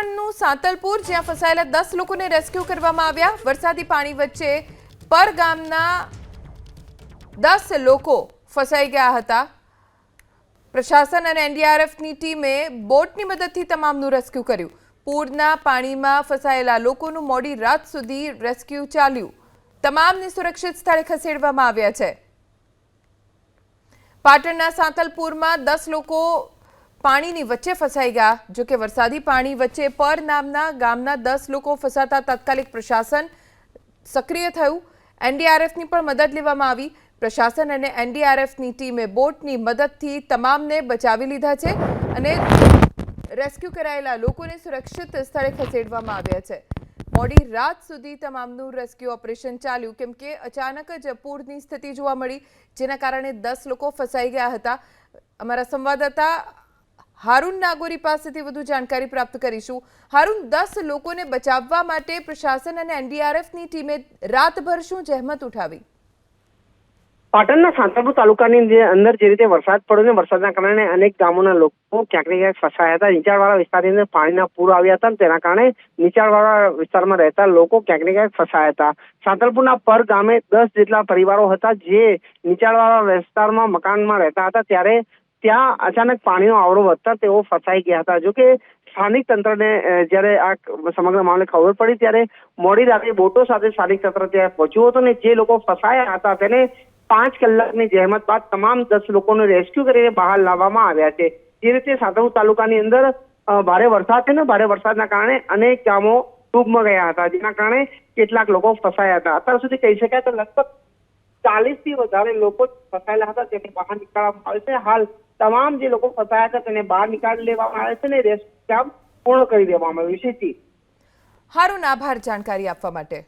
પાટણનું સાંતલપુર, જ્યાં ફસાયેલા દસ લોકોને રેસ્ક્યુ કરવામાં આવ્યા. વરસાદી પાણી વચ્ચે પર ગામના દસ લોકો ફસાઈ ગયા હતા. પ્રશાસન અને એનડીઆરએફની ટીમે બોટની મદદથી તમામનું રેસ્ક્યુ કર્યું. પૂરના પાણીમાં ફસાયેલા લોકોનું મોડી રાત સુધી રેસ્ક્યુ ચાલ્યું. તમામને સુરક્ષિત સ્થળે ખસેડવામાં આવ્યા છે. પાટણના સાંતલપુરમાં દસ લોકો પાણીની વચ્ચે ફસાઈ ગયા. જો કે વરસાદી પાણી વચ્ચે પર નામના ગામના દસ લોકો ફસાતા તાત્કાલિક પ્રશાસન સક્રિય થયું. એનડીઆરએફની પણ મદદ લેવામાં આવી. પ્રશાસન અને એનડીઆરએફની ટીમે બોટની મદદથી તમામને બચાવી લીધા છે અને રેસ્ક્યુ કરાયેલા લોકોને સુરક્ષિત સ્થળે ખસેડવામાં આવ્યા છે. મોડી રાત સુધી તમામનું રેસ્ક્યુ ઓપરેશન ચાલ્યું, કેમ કે અચાનક જ પૂરની સ્થિતિ જોવા મળી, જેના કારણે દસ લોકો ફસાઈ ગયા હતા. અમારા સંવાદદાતા હારૂન નાગોરી પાસેથી વધુ જાણકારી પ્રાપ્ત કરીશું. હારૂન, દસ લોકોને બચાવવા માટે પ્રશાસન અને એનડીઆરએફની ટીમે રાતભર શું જહેમત ઉઠાવી? પાટણના સાંતલપુર તાલુકાની અંદર જે રીતે વરસાદ પડ્યો ને વરસાદના કારણે અનેક ગામોના લોકો ક્યાંક ને ક્યાંક ફસાયા હતા. નીચાણવાળા વિસ્તારની અંદર પાણીના પૂર આવ્યા હતા તેના કારણે નીચાણવાળા વિસ્તારમાં રહેતા લોકો ક્યાંક ને ક્યાંક ફસાયા હતા. સાંતલપુરના પર ગામે દસ જેટલા પરિવારો હતા જે નીચાણવાળા વિસ્તારમાં, મકાનમાં રહેતા હતા. ત્યારે ત્યાં અચાનક પાણીનો આવરો વધતા તેઓ ફસાઈ ગયા હતા. જોકે સ્થાનિક તંત્રને જ્યારે આ સમગ્ર મામલે ખબર પડી, ત્યારે મોડી રાત્રે બોટો સાથે સ્થાનિક તંત્ર ત્યાં પહોંચ્યું હતું ને જે લોકો ફસાયા હતા તેને પાંચ કલાકની જહેમત બાદ તમામ દસ લોકોને રેસ્ક્યુ કરીને બહાર લાવવામાં આવ્યા છે. જે રીતે સાંતલપુર તાલુકાની અંદર ભારે વરસાદ છે ને ભારે વરસાદના કારણે અનેક ગામો ડૂબમાં ગયા હતા, જેના કારણે કેટલાક લોકો ફસાયા હતા. અત્યાર સુધી કહી શકાય તો લગભગ ચાલીસથી વધારે લોકો ફસાયેલા હતા તેને બહાર નીકળવામાં આવે છે. હાલ તમામ જે લોકો ફસાયા હતા તેને બહાર નીકાળી લેવામાં આવે છે ને રેસ્ક્યુ પૂર્ણ કરી દેવામાં આવ્યું છે જી. હારૂન આભાર જાણકારી આપવા માટે